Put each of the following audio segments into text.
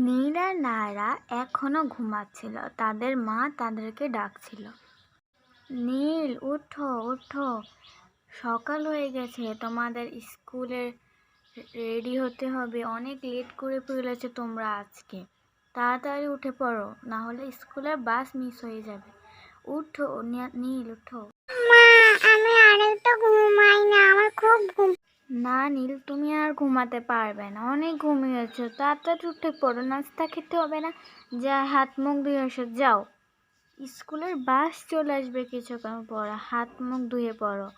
নীল আর নায়রা এখনও ঘুমাচ্ছিল। তাদের মা তাদেরকে ডাকছিল। নীল, উঠো উঠো। সকাল হয়ে গেছে। তোমাদের স্কুলে রেডি হতে হবে। অনেক লেট করে ফেলেছো তোমরা আজকে। তাড়াতাড়ি উঠে পড়ো না হলে স্কুলের বাস মিস হয়ে যাবে। উঠো, নীল, উঠো। মা, আমি আরেকটু ঘুমাই না, আমার খুব ঘুম। না নীল, তুমি আর ঘুমাতে পারবে না। অনেক ঘুমিয়েছো। তাড়াতাড়ি উঠে পড়ো, নাস্তা খেতে হবে না। যা, হাত মুখ ধুয়ে এসো, যাও। স্কুলের বাস চলে আসবে কিছুক্ষণ পর। হাত মুখ ধুয়ে পড়ো।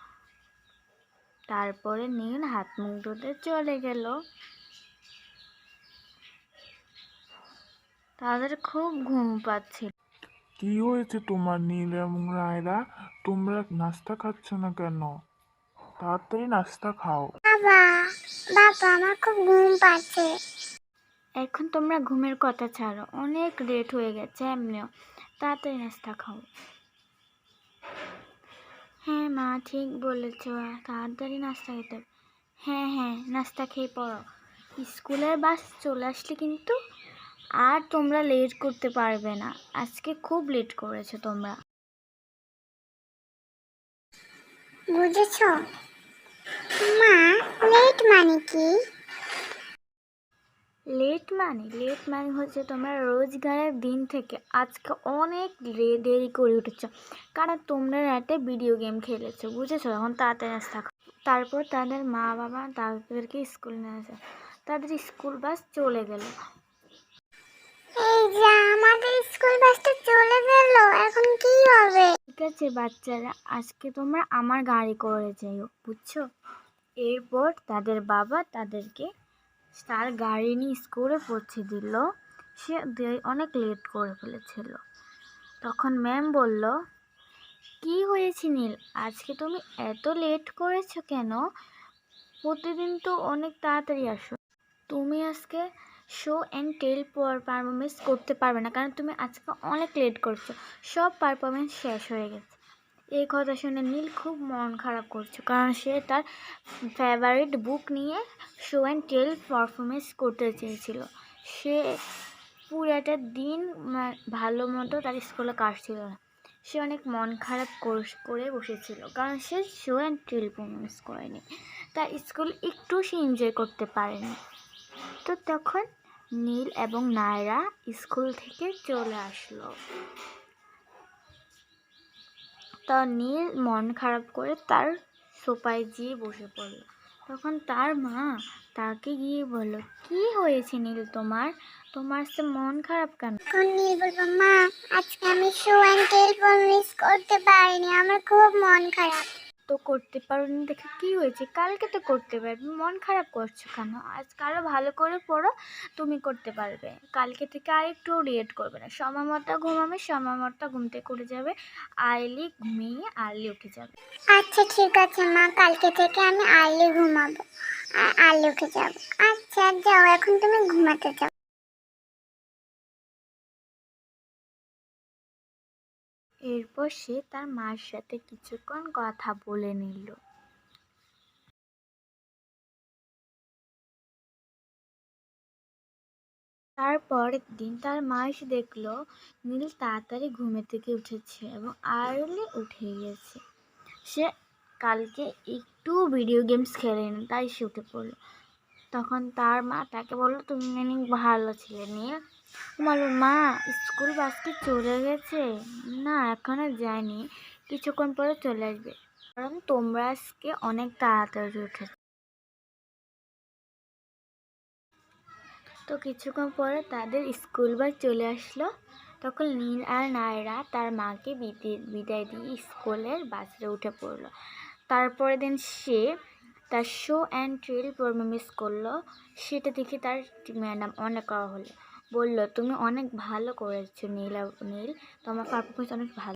তারপরে নীল হাত মুখ ধুতে চলে গেল। তাদের খুব ঘুম পাচ্ছিল। কি হয়েছে তোমার নীল এবং রায়রা? তোমরা নাস্তা খাচ্ছ না কেন? তাড়াতাড়ি নাস্তা খাও। বাবা বাবা আমার খুব ঘুম পাচ্ছে। এখন তোমরা ঘুমের কথা ছাড়ো অনেক লেট হয়ে গেছে এমনিও। তাড়াতাড়ি নাস্তা খাও। হ্যাঁ মা ঠিক বলেছ তাড়াতাড়ি নাস্তা খেতে হবে। হ্যাঁ হ্যাঁ নাস্তা খেয়ে পড়ো। স্কুলের বাস চলে আসলে কিন্তু আর তোমরা লেট করতে পারবে না। আজকে খুব লেট করেছ তোমরা। বুঝেছ? মা লেট মানে কি? লেট মানে লেট মানে হচ্ছে তোমরা রোজগারের দিন থেকে আজকে অনেক দেরি করে উঠেছো। কারণ তোমরা রাতে ভিডিও গেম খেলেছো বুঝেছ? এখন তাড়াতাড়ি খাও তারপর তাদের মা বাবা তাদেরকে স্কুল নিয়ে আসে। তাদের স্কুল বাস চলে গেল। এই যে আমাদের স্কুল বাসটা চলে গেল এখন কি হবে? ঠিক আছে বাচ্চারা আজকে তোমরা আমার গাড়ি করে যাইও বুঝছ? এরপর তাদের বাবা তাদেরকে তার গাড়ি নিয়ে স্কুলে পৌঁছে দিল। সে অনেক লেট করে ফেলেছিল। তখন ম্যাম বলল, কি হয়েছে নীল? আজকে তুমি এত লেট করেছ কেন? প্রতিদিন তো অনেক তাড়াতাড়ি আসো। তুমি আজকে শো অ্যান্ড টেল পারফরমেন্স করতে পারবে না, কারণ তুমি আজকে অনেক লেট করছ। সব পারফরমেন্স শেষ হয়ে গেছে। এই কথা শুনে নীল খুব মন খারাপ করছে, কারণ সে তার ফেভারিট বুক নিয়ে শো অ্যান্ড টেল পারফরমেন্স করতে চেয়েছিল। সে পুরাটা দিন ভালো মতো তার স্কুলে কাটছিল না। সে অনেক মন খারাপ করে বসেছিল, কারণ সে শো অ্যান্ড টেল পারফরমেন্স করেনি। তার স্কুল একটু সে এনজয় করতে পারেনি। তো তখন নীল এবং নায়রা স্কুল থেকে চলে আসলো। তা নিয়ে মন খারাপ করে তার সোপায় গিয়ে বসে পড়ল। তখন তার মা তাকে গিয়ে বলল, কি হয়েছে নীল তোমার? তোমার সে মন খারাপ কেন? নীল বলব মা, আজকে আমি শো অ্যান্ড টেল মিস করতে পারিনি। আমার খুব মন খারাপ। তো করতে পারোনি দেখে কি হয়েছে? কালকে তো করতে পারবে। মন খারাপ করছ কেন? আজ আরও ভালো করে পড়ো, তুমি করতে পারবে। কালকে থেকে আর একটু রিয়েট করবে না। সময় মতো ঘুমাবে, সময় মতো ঘুম থেকে উঠে যাবে। আর্লি ঘুমিয়ে আর্লি উঠে যাবে। আচ্ছা ঠিক আছে মা। কালকে থেকে আমি আর্লি ঘুমাবো। আর আর্লি উঠে যাব। আচ্ছা যাও। এখন তুমি ঘুমাতে যাও। এরপর সে তার মার সাথে কিছুক্ষণ কথা বলে নিল। তারপরের দিন তার মা এসে দেখল, নীল তাড়াতাড়ি ঘুমে থেকে উঠেছে এবং আর্লি উঠে গেছে। সে কালকে একটু ভিডিও গেমস খেলেনি, তাই সে উঠে পড়ল। তখন তার মা তাকে বলল, তুমি অনেক ভালো ছিলে নীল তোমার মা স্কুল বাস কি চলে গেছে? না, এখনও যায়নি। কিছুক্ষণ পরে চলে আসবে। কারণ তোমরা আজকে অনেক তাড়াতাড়ি উঠে তো কিছুক্ষণ পরে তাদের স্কুল বাস চলে আসলো। তখন নীল আর নায়রা তার মাকে বিদে- বিদায় দিয়ে স্কুলের বাসে উঠে পড়ল। তারপরের দিন সে তার শো অ্যান্ড ট্রেল পারফরমেন্স করল। সেটা দেখে তার ম্যাডাম অনেক হলো বলল তুমি অনেক ভালো করেছ নীল নীল। তোমার পারফরমেন্স অনেক ভালো